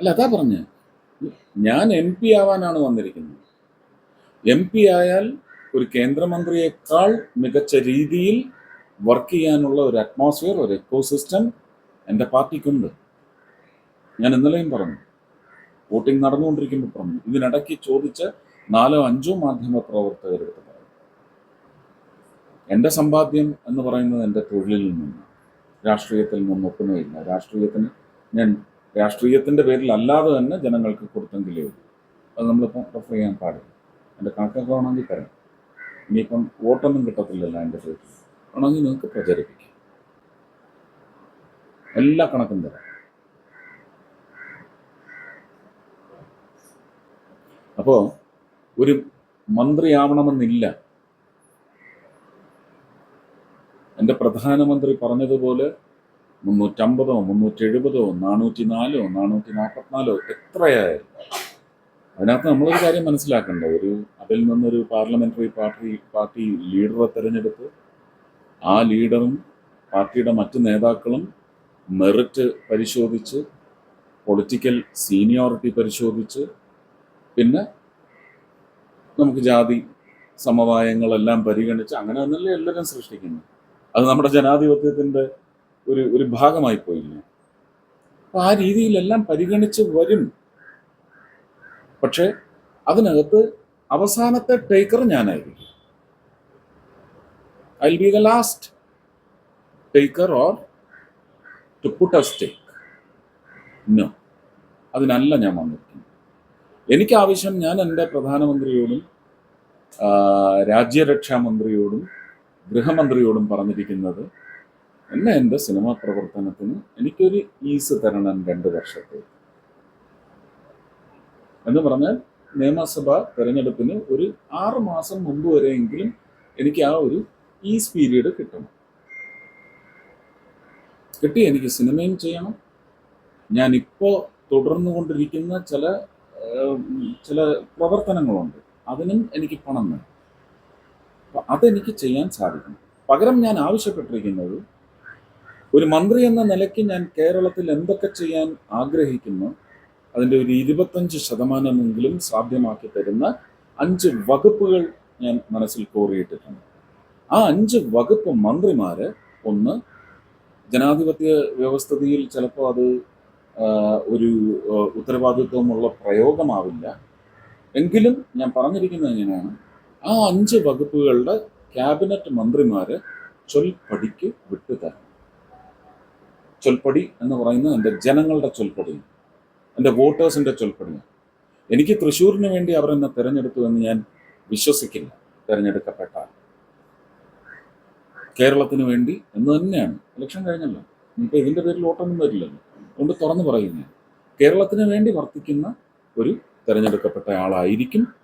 അല്ല അതാ പറഞ്ഞ്. ഞാൻ എം പി ആവാനാണ് വന്നിരിക്കുന്നത്. എം പി ആയാൽ ഒരു കേന്ദ്രമന്ത്രിയേക്കാൾ മികച്ച രീതിയിൽ വർക്ക് ചെയ്യാനുള്ള ഒരു അറ്റ്മോസ്ഫിയർ ഒരു എക്കോസിസ്റ്റം എന്റെ പാർട്ടിക്കുണ്ട്. ഞാൻ ഇന്നലെയും പറഞ്ഞു. വോട്ടിംഗ് നടന്നുകൊണ്ടിരിക്കുമ്പോൾ പറഞ്ഞു. ഇതിനിടയ്ക്ക് ചോദിച്ച നാലോ അഞ്ചോ മാധ്യമ പ്രവർത്തകരെടുത്ത് പറഞ്ഞു. എന്റെ സമ്പാദ്യം എന്ന് പറയുന്നത് എന്റെ തൊഴിലിൽ നിന്നാണ്. രാഷ്ട്രീയത്തിൽ നിന്നും ഒട്ടുമേയില്ല രാഷ്ട്രീയത്തിന് ഞാൻ രാഷ്ട്രീയത്തിന്റെ പേരിൽ അല്ലാതെ തന്നെ ജനങ്ങൾക്ക് കൊടുത്തെങ്കിലേ ഉള്ളൂ. അത് നമ്മളിപ്പം റെഫർ ചെയ്യാൻ പാടില്ല. എന്റെ കണക്കൊക്കെ വേണമെങ്കിൽ തരാം. ഇനിയിപ്പം വോട്ടൊന്നും കിട്ടത്തില്ലല്ലോ എന്റെ പേരിൽ. വേണമെങ്കിൽ നിങ്ങൾക്ക് പ്രചരിപ്പിക്കാം. എല്ലാ കണക്കും തരാം. അപ്പോൾ ഒരു മന്ത്രിയാവണമെന്നില്ല. എന്റെ പ്രധാനമന്ത്രി പറഞ്ഞതുപോലെ മുന്നൂറ്റമ്പതോ മുന്നൂറ്റി എഴുപതോ നാനൂറ്റി നാലോ നാനൂറ്റി നാൽപ്പത്തിനാലോ എത്രയായാലും. അതിനകത്ത് നമ്മളൊരു കാര്യം മനസ്സിലാക്കണ്ട? ഒരു അതിൽ നിന്നൊരു പാർലമെന്ററി പാർട്ടി പാർട്ടി ലീഡറെ തിരഞ്ഞെടുത്ത് ആ ലീഡറും പാർട്ടിയുടെ മറ്റ് നേതാക്കളും മെറിറ്റ് പരിശോധിച്ച് പൊളിറ്റിക്കൽ സീനിയോറിറ്റി പരിശോധിച്ച് പിന്നെ നമുക്ക് ജാതി സമവായങ്ങളെല്ലാം പരിഗണിച്ച് അങ്ങനെ ഒന്നല്ലേ എല്ലാവരും സൃഷ്ടിക്കുന്നത്? അത് നമ്മുടെ ജനാധിപത്യത്തിന്റെ ഒരു ഒരു ഭാഗമായി പോയി അപ്പൊ ആ രീതിയിലെല്ലാം പരിഗണിച്ച് വരും. പക്ഷേ അതിനകത്ത് അവസാനത്തെ ടേക്കർ ഞാനായിരിക്കും. I be the last taker or to put a stake no അതിനല്ല ഞാൻ വന്നിരിക്കുന്നത്. എനിക്ക് ആവശ്യം ഞാൻ എന്റെ പ്രധാനമന്ത്രിയോടും രാജ്യരക്ഷാ മന്ത്രിയോടും ഗൃഹമന്ത്രിയോടും പറഞ്ഞിരിക്കുന്നത് എന്നെ എന്റെ സിനിമാ പ്രവർത്തനത്തിന് എനിക്കൊരു ഈസ് തരണം രണ്ട് വർഷത്തെ. എന്ന് പറഞ്ഞാൽ നിയമസഭ തെരഞ്ഞെടുപ്പിന് ഒരു ആറ് മാസം മുമ്പ് വരെയെങ്കിലും എനിക്ക് ആ ഒരു ഈസ് പീരീഡ് കിട്ടണം. കിട്ടി എനിക്ക് സിനിമയും ചെയ്യണം. ഞാനിപ്പോൾ ചില കൊണ്ടിരിക്കുന്ന ചില പ്രവർത്തനങ്ങളുണ്ട്. അതിനും എനിക്ക് പണം വേണം. അതെനിക്ക് ചെയ്യാൻ സാധിക്കണം. പകരം ഞാൻ ആവശ്യപ്പെട്ടിരിക്കുന്നത് ഒരു മന്ത്രി എന്ന നിലയ്ക്ക് ഞാൻ കേരളത്തിൽ എന്തൊക്കെ ചെയ്യാൻ ആഗ്രഹിക്കുന്നു അതിന്റെ ഒരു ഇരുപത്തഞ്ച് ശതമാനമെങ്കിലും സാധ്യമാക്കി തരുന്ന അഞ്ച് വകുപ്പുകൾ ഞാൻ മനസ്സിൽ കോറിയിട്ടിട്ടുണ്ട്. ആ അഞ്ച് വകുപ്പ് മന്ത്രിമാര് ഒന്ന് ജനാധിപത്യ വ്യവസ്ഥിതിയിൽ ചിലപ്പോൾ അത് ഒരു ഉത്തരവാദിത്വമുള്ള പ്രയോഗമാവില്ല. എങ്കിലും ഞാൻ പറഞ്ഞിരിക്കുന്നത് എങ്ങനെയാണ് ആ അഞ്ച് വകുപ്പുകളുടെ ക്യാബിനറ്റ് മന്ത്രിമാര് ചൊൽപ്പടിക്ക് വിട്ടുതരണം. ചൊൽപ്പടി എന്ന് പറയുന്നത് എന്റെ ജനങ്ങളുടെ ചൊൽപ്പടിയാണ് എന്റെ വോട്ടേഴ്സിന്റെ ചൊൽപ്പടിയാണ് എനിക്ക് തൃശ്ശൂരിന് വേണ്ടി അവർ എന്നെ തിരഞ്ഞെടുത്തു എന്ന് ഞാൻ വിശ്വസിക്കില്ല. തിരഞ്ഞെടുക്കപ്പെട്ടാൽ. കേരളത്തിന് വേണ്ടി എന്ന് തന്നെയാണ്. ഇലക്ഷൻ കഴിഞ്ഞല്ലോ. ഇപ്പം ഇതിന്റെ പേരിൽ വോട്ടൊന്നും വരില്ലല്ലോ. അതുകൊണ്ട് തുറന്നു പറയുന്നത് കേരളത്തിന് വേണ്ടി വർത്തിക്കുന്ന ഒരു തിരഞ്ഞെടുക്കപ്പെട്ട ആളായിരിക്കും